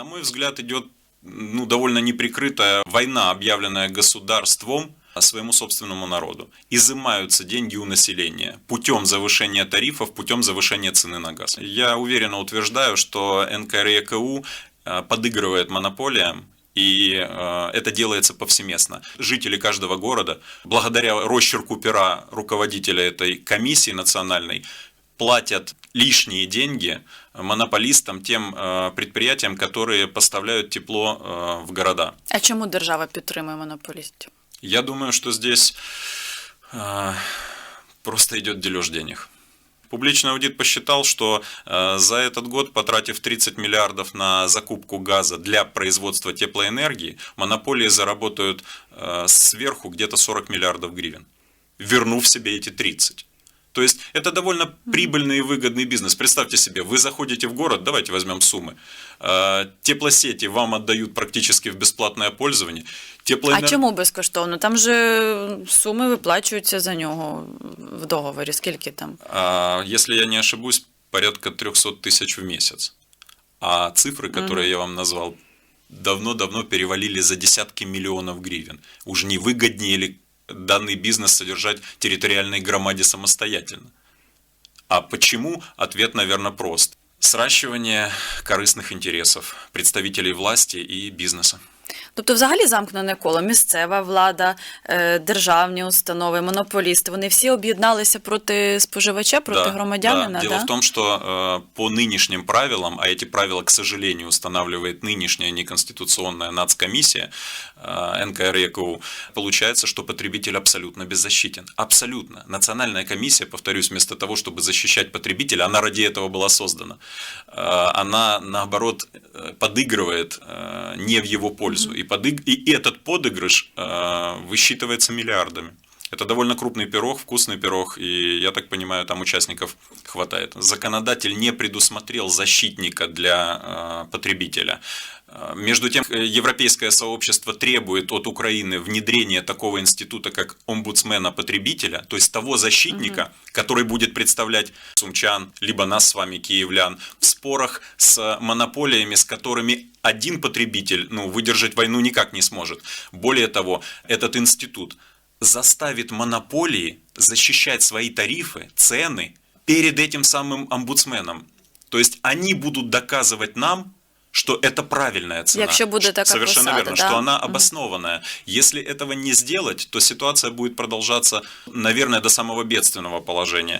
На мой взгляд, идет ну, довольно неприкрытая война, объявленная государством своему собственному народу. Изымаются деньги у населения путем завышения тарифов, путем завышения цены на газ. Я уверенно утверждаю, что НКРЕКУ э, подыгрывает монополиям и э, это делается повсеместно. Жители каждого города, благодаря росчерку пера руководителя этой комиссии национальной, платят лишние деньги монополистам, тем э, предприятиям, которые поставляют тепло э, в города. А чому держава підтримує монополістів? Я думаю, что здесь э, просто идет дележ денег. Публичный аудит посчитал, что э, за этот год, потратив 30 миллиардов на закупку газа для производства теплоэнергии, монополии заработают э, сверху где-то 40 миллиардов гривен, вернув себе эти 30. То есть это довольно прибыльный и выгодный бизнес. Представьте себе, вы заходите в город, давайте возьмем суммы. Э, Теплосети вам отдают практически в бесплатное пользование. А чому безкоштовно? Там же суми виплачуються за нього в договорі. Скільки там? А, Если я не ошибусь, порядка 300 тысяч в месяц. А цифры, которые я вам назвал, давно-давно перевалили за десятки миллионов гривен. Уж не выгоднее ли данный бизнес содержать территориальной громаде самостоятельно? А почему? Ответ, наверное, прост. Сращивание корыстных интересов представителей власти и бизнеса. Тобто, взагалі замкнене коло, місцева влада, е, державні установи, монополісти, вони всі об'єдналися проти споживача, проти Да, громадянина. да. Дело да? в том, что э, по нынешним правилам, а эти правила, к сожалению, устанавливает нынешняя неконституционная нацкомиссия э, НКРЕКУ, получается, что потребитель абсолютно беззащитен. Абсолютно. Национальная комиссия, повторюсь, вместо того, чтобы защищать потребителя, она ради этого была создана. Э, она, наоборот, э, подыгрывает э, не в его пользу. И, подыг... и этот подыгрыш э, высчитывается миллиардами. Это довольно крупный пирог, вкусный пирог, и я так понимаю, там участников хватает. Законодатель не предусмотрел защитника для э, потребителя. Э, Между тем, э, европейское сообщество требует от Украины внедрения такого института, как омбудсмена потребителя, то есть того защитника, который будет представлять сумчан, либо нас с вами, киевлян, в спорах с монополиями, с которыми один потребитель ну, выдержать войну никак не сможет. Более того, этот институт заставит монополии защищать свои тарифы, цены перед этим самым омбудсменом. То есть они будут доказывать нам, что это правильная цена. Якщо буде така Совершенно посада, верно, да. что она обоснованная. Если этого не сделать, то ситуация будет продолжаться, наверное, до самого бедственного положения.